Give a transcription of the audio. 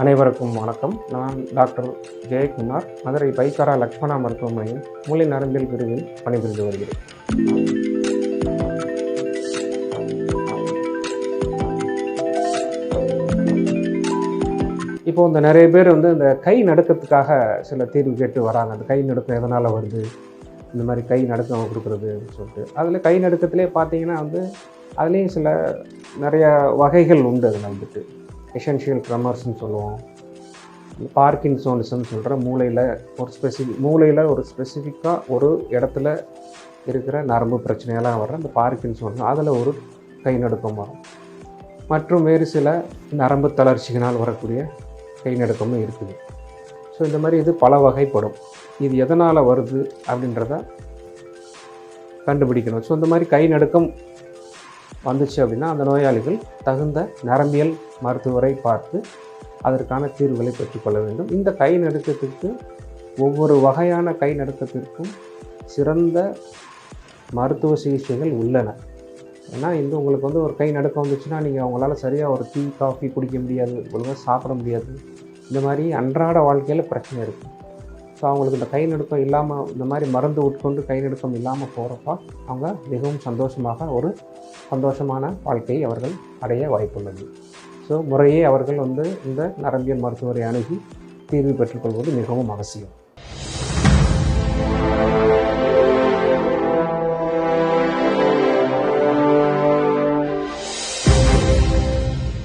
அனைவருக்கும் வணக்கம். நான் டாக்டர் ஜெயக்குமார். மதுரை பைக்காரா லக்ஷ்மணா மருத்துவமனையில் மூளை நரம்பியல் பிரிவில் பணிபுரிந்து வருகிறேன். இப்போ இந்த நிறைய பேர் வந்து இந்த கை நடுக்கத்துக்காக சில தீர்வு கேட்டு வராங்க. அந்த கை நடுக்கம் எதனால் வருது? இந்த மாதிரி கை நடுக்கம் கொடுக்குறது அப்படின்னு சொல்லிட்டு. அதில் கை நடுக்கத்திலே பார்த்தீங்கன்னா வந்து அதுலேயும் சில நிறையா வகைகள் உண்டு அதில் வந்துட்டு. எசென்ஷியல் ட்ரமர்ஸ்னு சொல்லுவோம். பார்க்கின்சோனிசம்னு சொல்கிற மூளையில் ஒரு ஸ்பெசிஃபிக் மூளையில் ஒரு ஸ்பெசிஃபிக்காக ஒரு இடத்துல இருக்கிற நரம்பு பிரச்சனையெல்லாம் வர்ற அந்த பார்க்கின்சோன் அதில் ஒரு கை நடுக்கம் வரும். மற்றும் வேறு சில நரம்பு தளர்ச்சியினால் வரக்கூடிய கை நடுக்கமும் இருக்குது. ஸோ இந்த மாதிரி இது பல வகைப்படும். இது எதனால் வருது அப்படின்றத கண்டுபிடிக்கணும். ஸோ இந்த மாதிரி கை நடுக்கம் வந்துச்சு அப்படின்னா அந்த நோயாளிகள் தகுந்த நரம்பியல் மருத்துவரை பார்த்து அதற்கான தீர்வுகளை பெற்றுக்கொள்ள வேண்டும். இந்த கை நடுக்கத்திற்கு ஒவ்வொரு வகையான கை நடுக்கத்திற்கும் சிறந்த மருத்துவ சிகிச்சைகள் உள்ளன. ஏன்னா இந்த உங்களுக்கு வந்து ஒரு கை நடுக்கம் வந்துச்சுன்னா நீங்கள் அவங்களால சரியாக ஒரு டீ காஃபி குடிக்க முடியாது ஒழுங்காக சாப்பிட முடியாது. இந்த மாதிரி அன்றாட வாழ்க்கையில் பிரச்சனை இருக்குது ஸோ அவங்களுக்கு இந்த கை நடுக்கம் இல்லாமல் இந்த மாதிரி மருந்து உட்கொண்டு கை நடுக்கம் இல்லாமல் போகிறப்ப அவங்க மிகவும் சந்தோஷமாக ஒரு சந்தோஷமான வாழ்க்கையை அவர்கள் அடைய வாய்ப்புள்ளது. ஸோ முறையே அவர்கள் வந்து இந்த நரம்பியல் மருத்துவரை அணுகி தீர்வு பெற்றுக்கொள்வது மிகவும் அவசியம்.